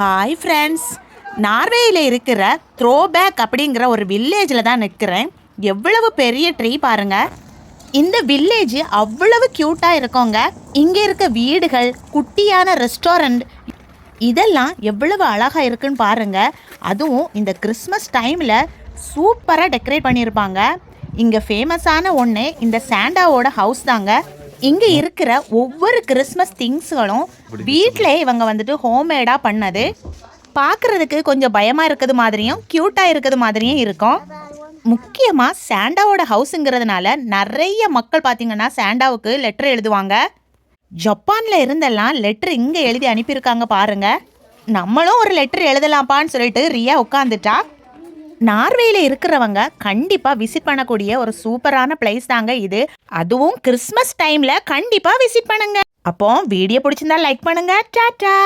Hi friends நார்வேயில் இருக்கிற throwback அப்படிங்கிற ஒரு வில்லேஜில் தான் நிற்கிறேன். எவ்வளவு பெரிய ட்ரீ பாருங்க. இந்த வில்லேஜ் அவ்வளவு க்யூட்டாக இருக்கோங்க. இங்கே இருக்க வீடுகள் குட்டியான ரெஸ்டாரண்ட் இதெல்லாம் எவ்வளவு அழகாக இருக்குன்னு பாருங்கள் அதுவும் இந்த கிறிஸ்மஸ் டைமில் சூப்பராக டெக்கரேட் பண்ணியிருப்பாங்க. இங்கே ஃபேமஸான ஒன்று இந்த சாண்டாவோட ஹவுஸ் தாங்க. இங்கே இருக்கிற ஒவ்வொரு கிறிஸ்மஸ் திங்ஸ்களும் வீட்டிலே இவங்க வந்துட்டு ஹோம்மேடாக பண்ணது. பார்க்குறதுக்கு கொஞ்சம் பயமாக இருக்கிறது மாதிரியும் க்யூட்டாக இருக்கிறது மாதிரியும் இருக்கும். முக்கியமாக சாண்டாவோட ஹவுஸுங்கிறதுனால நிறைய மக்கள் பார்த்தீங்கன்னா சாண்டாவுக்கு லெட்டர் எழுதுவாங்க. ஜப்பானில் இருந்தெல்லாம் லெட்டர் இங்கே எழுதி அனுப்பியிருக்காங்க பாருங்க. நம்மளும் ஒரு லெட்டர் எழுதலாம்ப்பான்னு சொல்லிட்டு ரியா உட்காந்துட்டா நார்வேல இருக்கிறவங்க கண்டிப்பா விசிட் பண்ணக்கூடிய ஒரு சூப்பரான பிளேஸ் தாங்க இது. அதுவும் கிறிஸ்மஸ் டைம்ல கண்டிப்பா விசிட் பண்ணுங்க. அப்போ வீடியோ பிடிச்சிருந்தா லைக் பண்ணுங்க. டாடா!